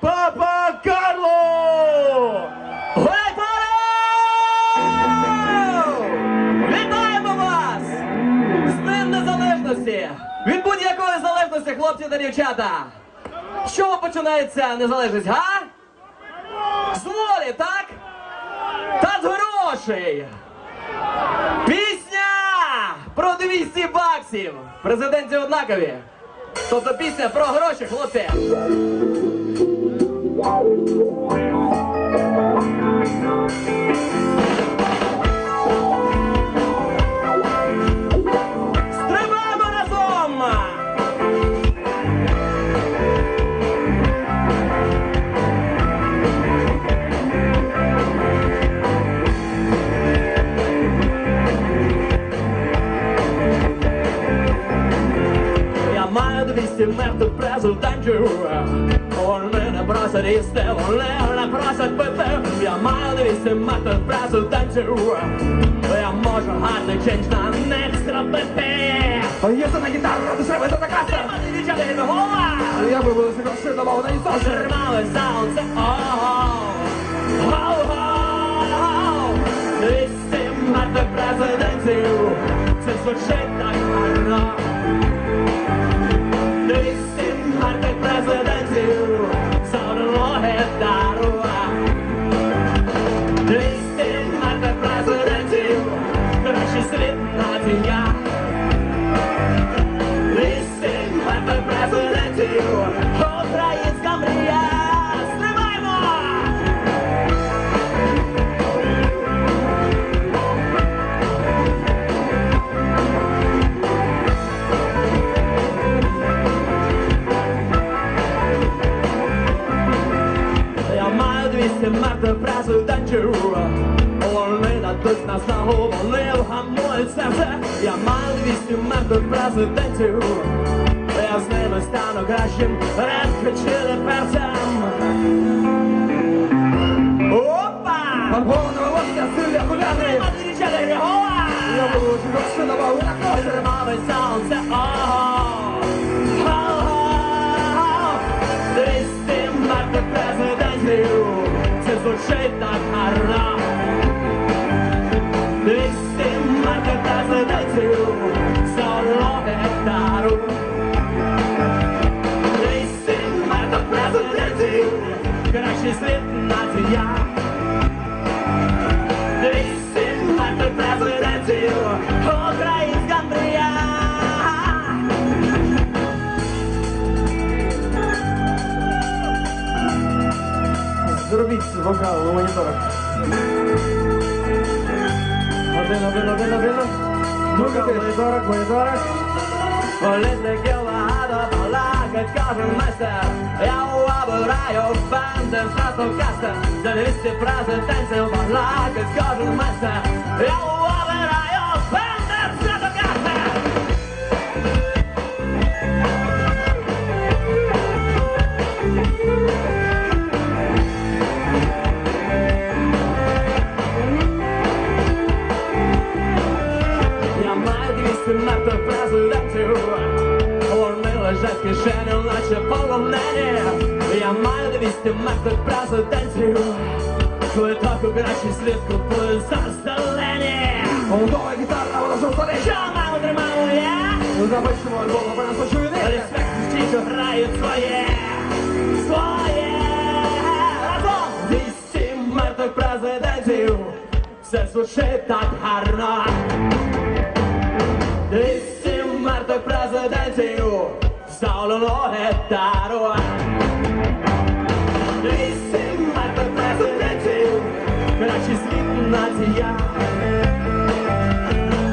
Папа Карло! Гайпаро! Вітаємо вас! З Днем Незалежності! Від будь-якої залежності, хлопці та дівчата! З чого починається незалежність, га? З волі, так? Та з грошей! Пісня про 200 баксів! Президенті однакові! Тобто пісня про гроші, хлопці! Стрибаємо разом! Я маю 200 метрів просять їсти, вони не просять пити Я маю 200 метрів президентів Я можу гарний ченч на них зробити Поїзди на гітару, дешеве за така. Тримати дівчата від гола. Я би був гроші давав на історію. Тримали сонце, ого. Ого 200 метрів президентів Це звучить так гарно 200 метрів президентів. Вони дадуть нас ногу, вони вгамують серце Я маю 200 метрів президентів Я з ними стану кращим Редко чили перцем Опа! Фарбоване волосся, сильні гуляни. Отрічали Григова! Я буду був на давав на кошти. Тримали сонце! Ого! zrobić z wokalu, monitora. Adena, adena, adena, adena. Druga monitora, monitora. Olete que eu arrado a larga corre é o mestre Eu abraio fandem stratocaster Se neste prazer tem seu larga corre o mestre Eu abraio 200 президентів Вони лежать в кишені, наче полонені Я маю 200 метрів президентів Квиток у кращий світ купую за зелені Голдова гітара, вона що старий. Що мамо тримаємо я? Ну запишемо альбом, а потім почую не. Респект ті, що грають своє Своє Разом 200 мертвих президентів Все звучить так гарно 200 мертвих президентів Ставлено гітару 200 мертвих президентів Кращий світ нація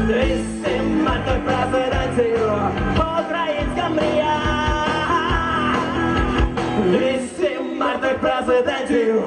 200 мертвих президентів Українська мрія 200 мертвих президентів